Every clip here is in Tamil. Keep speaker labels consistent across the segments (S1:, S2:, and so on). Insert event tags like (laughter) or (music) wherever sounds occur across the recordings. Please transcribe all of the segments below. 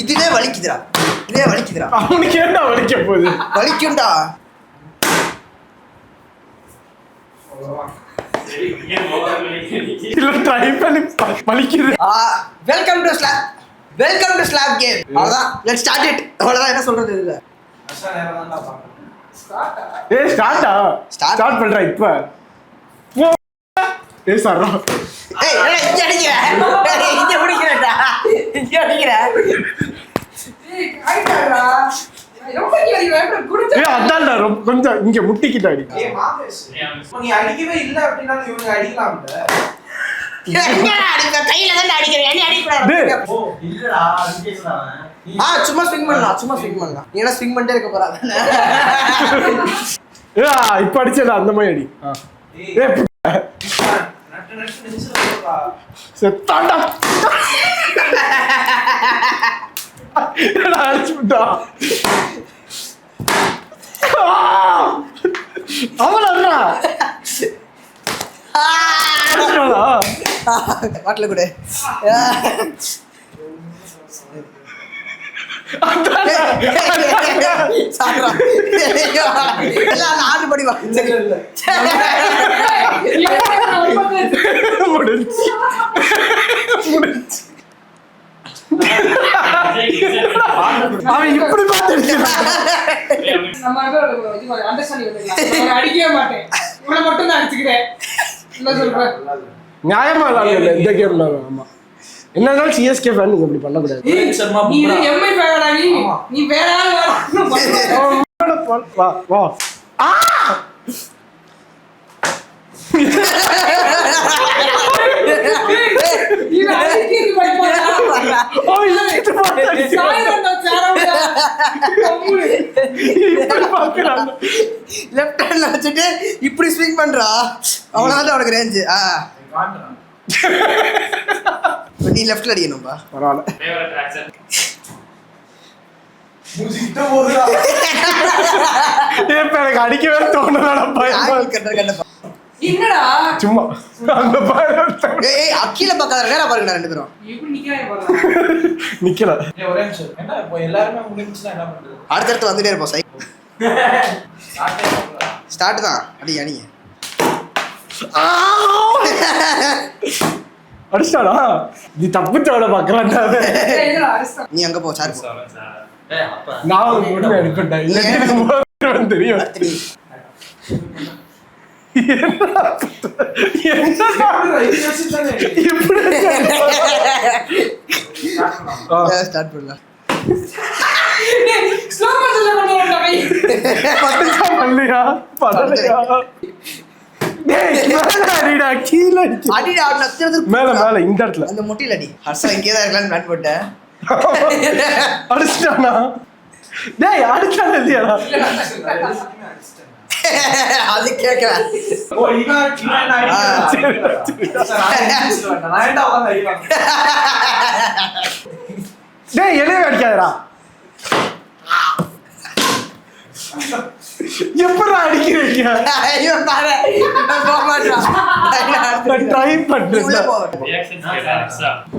S1: இதுவே வலிக்குதுடா. இதே வலிக்குதுடா.
S2: அவனுக்கு ஏன்டா வலிக்க போகுது.
S1: வலிக்கும்டா.
S2: இல்ல ட்ரை பண்ணி. வலிக்குது.
S1: Welcome to slap welcome to slap game அவ்வளவுதான். லெட் ஸ்டார்ட் இட் அவ்வளவுதான் என்ன சொல்றது இதுல?
S2: ஏ ஸ்டார்ட்டா. ஸ்டார்ட் பண்றா இப்ப. ஓ. ஏ சர்ரா
S1: ஏய் ஏய், இங்க அடிக்கிற ஏய், இங்க பிடிக்கிறடா இங்க அடிக்கிற
S2: ஏ அதான்டா ரொம்ப கொஞ்சம் இங்க முட்டிக்கிட்ட அடி.
S3: நீ அடிக்கவே இல்ல அப்படின்னா இவங்க
S1: அடிக்கிற கையில தான் அடிக்கிற? என்ன அடிக்கூடாது ஆ சும்மா ஸ்விங் பண்ணலாம் சும்மா ஸ்விங் பண்ணலாம். நீ என்ன ஸ்விங் பண்ணிட்டே இருக்க போறாங்க
S2: ஏ இப்ப அடிச்சல அந்த மாதிரி அடி. செத்தாண்டா (laughs) அடிச்சு விட்டா. அடிச்சாளா
S1: பாட்டில கூட. ஆர்டர் பண்ணி வா
S4: அடிக்கவே மாட்டேன். இவனை மட்டும் தான் அடிச்சுக்கிறேன். என்ன சொல்றேன்
S2: நியாயமா இல்ல இந்த கேம்ல ஆமா. என்னன்னாலும் சிஎஸ்கே ஃபேன் நீங்க இப்படி பண்ணக்கூடாது.
S4: நீ. எம்ஐ நீ நீ. வேற ஆள் வேற
S2: வா வா. ஆ!
S4: இவன் அடிக்கிறது பயப்படா
S2: ஓ இது பார்த்து அடிக்கிறான்.
S4: சாயந்தரம் சேரவுடா
S2: இப்படி பார்க்கறாங்க
S1: லெஃப்ட் ஹேண்ட்ல வச்சுட்டு இப்படி ஸ்விங் பண்றா. அவ்வளவுதான் உனக்கு ரேஞ்சு ஆ. நீ லெஃப்ட்ல அடிக்கணும்பா.
S2: பரவாயில்ல (laughs) எனக்கு அடிக்கவே தோணலடா பயமா
S1: கண்டப்பா
S4: என்னடா?
S2: சும்மா. அந்த பயம்
S1: ஏய் அக்கீல பார்க்காத நேரா பாருங்கடா ரெண்டு பேரும்.
S4: எப்படி நிக்கிறாங்க பாருங்க.
S2: நிக்கல.
S3: ஏய், ஒரே நிமிஷம். என்ன இப்போ எல்லாருமே முடிஞ்சுச்சுன்னா என்ன பண்றது?
S1: அடுத்தடுத்து வந்துட்டே இருப்போம் சை. ஸ்டார்ட் தான். அடி அணிங்க
S2: அடிச்சாடா நீ தப்பிச்சவள பாக்குறான்டா
S4: அரிஸ்டா
S1: நீ அங்க போ சார்
S2: நான் ஒரு முடிவு தெரியும்.
S1: ஆடு நத்துறது
S2: மேல மேல இந்த இடத்துல.
S1: அந்த முட்டில அடி ஹர்ஷா இங்கே தான் இருக்கலாம்னு பிளான் போட்டேன்.
S2: அடிச்சிட்டானா? டேய் அடிச்சானே இல்லையாடா? (laughs)
S1: அது
S3: அடிக்கிறேன்?
S2: டேய் எதையும் அடிக்காதடா. எப்படா அடிக்கிறீங்க?
S1: ஐயோ பாரு. போக மாட்டான்.
S2: ட்ரை பண்றேன்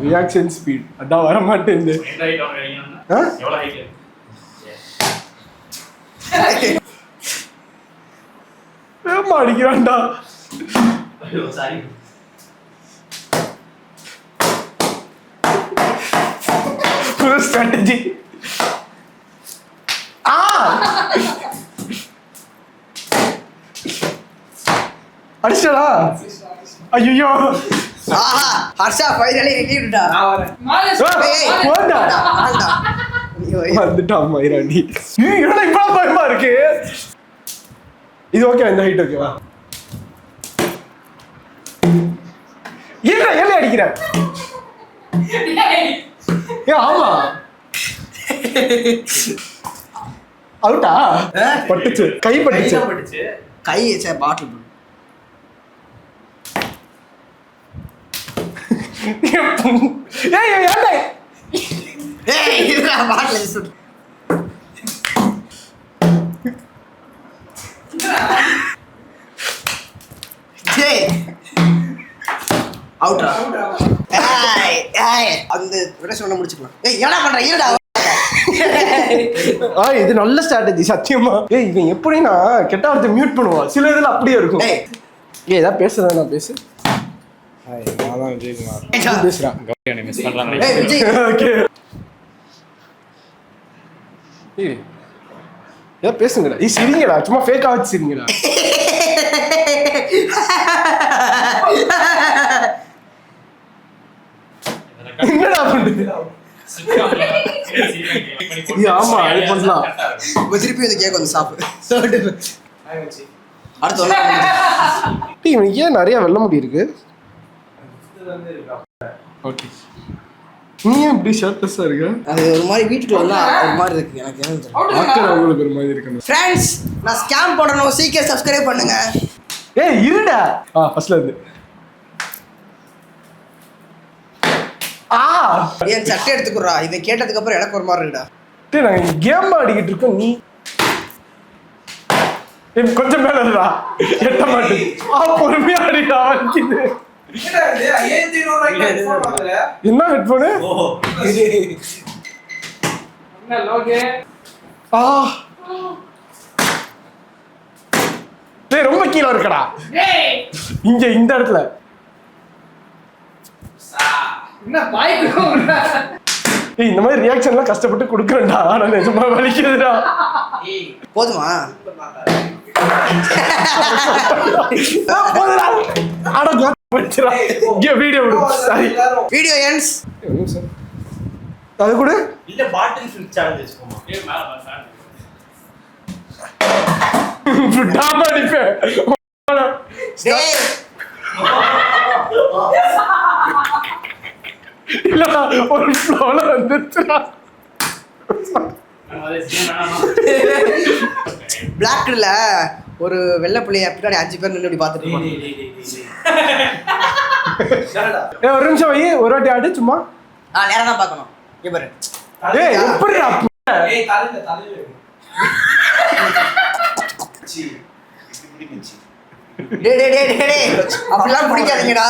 S5: ரியாக்ஷன் ஸ்பீட்
S2: அதான் வர மாட்டேங்குது ஏமா அடிக்கிறான்டா. புது ஸ்ட்ராட்டஜி ஆ! அடிச்சடா ஐயோ
S1: ஹர்ஷா ஃபைனலி ரிலீவ்டா.
S2: வந்துட்டான் மயிராண்டி என்னடா இவ்வளவு பயமா இருக்கு? இது ஓகே இந்த ஹைட் ஓகேவா என்ன என்ன அடிக்கிற?
S4: ஏய்,
S2: ஏ ஆமா அவுட்டா பட்டுச்சு கை பட்டுச்சு.
S3: பட்டுச்சு.
S1: கை சே பாட்டில்
S2: ஏய் ஏய்,
S1: ஏய் இதுடா பாட்டில் சுட்டு ஜெய் அவுட்ரா ஏய் ஏய் அந்த விட சொன்ன முடிச்சுக்கலாம். ஏய் என்னடா பண்ற? இருடா
S2: ஆ இது நல்ல ஸ்ட்ராட்டஜி சத்தியமா. ஏய் இவன் எப்படின்னா கெட்ட வார்த்தை மியூட் பண்ணுவான். சில இதுல அப்படியே இருக்கும். ஏய். ஏதாவது பேசுறதா நான் பேசு.
S3: ஹாய் நான் தான் விஜயகுமார்.
S2: பேசுறான்.
S5: கௌரி மிஸ் பண்றாங்க
S1: ஏய், விஜய்.
S2: ஓகே. ஏய் ஏதாவது பேசுங்கடா. ஏய் சிரிங்கடா. சும்மா ஃபேக்கா வச்சு சிரிங்கடா. (laughs) என்னடா பண்ணுது ஆமா, அது பண்ணலாம்.
S1: இப்ப திருப்பி வந்து கேட்கும் அந்த சாப்பு அடுத்து.
S2: டேய் இவனுக்கு ஏன் நிறைய வெள்ள முடி இருக்கு? ஓகே. நீ ஏன் இப்படி ஷர்ட்லெஸ்ஸா இருக்க?
S1: அது ஒரு மாதிரி வீட்டுக்குள்ள வந்தா ஒரு மாதிரி இருக்கு. எனக்கு
S2: மக்கள் அவங்களுக்கு ஒரு மாதிரி இருக்கணும்.
S1: ஃப்ரெண்ட்ஸ் நான் ஸ்கேம் போடணும். சீக்கிரம் சப்ஸ்கிரைப் பண்ணுங்க.
S2: ஏய் இருடா. ஆ ஃபர்ஸ்ட்ல இருந்து. ஆ.
S1: என் சட்டை எடுத்துக்குறா இவன் கேட்டதுக்கு அப்புறம் எனக்கு ஒரு மாதிரி இருக்குடா.
S2: டேய் நாங்க கேம் ஆடிக்கிட்டு இருக்கோம் நீ. ஏய், கொஞ்சம் மேல இருடா. எட்ட மாட்டேன் ஆ பொறுமையா ஆடிடா
S3: இது? வாங்குற?
S2: என்ன
S4: லோகே
S2: ஆ டேய் ரொம்ப கீழே இருக்கடா. இங்க இந்த இடத்துல. இந்த மாதிரி ரியாக்ஷன்லாம் கஷ்டப்பட்டு கொடுக்குறேன்டா. ஆனா நிஜமா வலிக்குதுடா.
S1: போதுமா?
S2: வீடியோ விடு. சாரி.
S1: வீடியோ எண்ட்ஸ்
S2: அது கூட.
S5: இல்ல பாட்டில் ஃபில் சேலஞ்ச்
S2: விடாம அடிப்பேன் ஒரு ஃப்ளோல வந்துச்சுடா
S1: பிளாக்ல ஒரு வெள்ளை பிள்ளைய பின்னாடி அஞ்சு பேர் நின்று இப்படி பார்த்துட்டு
S2: ஒரு நிமிஷம் வை ஒரு வாட்டி ஆடு சும்மா.
S1: ஆ நேரா தான் பார்க்கணும். பாரு.
S2: ஏய் எப்படிடா
S1: அப்படிலாம் பிடிக்காதீங்கடா.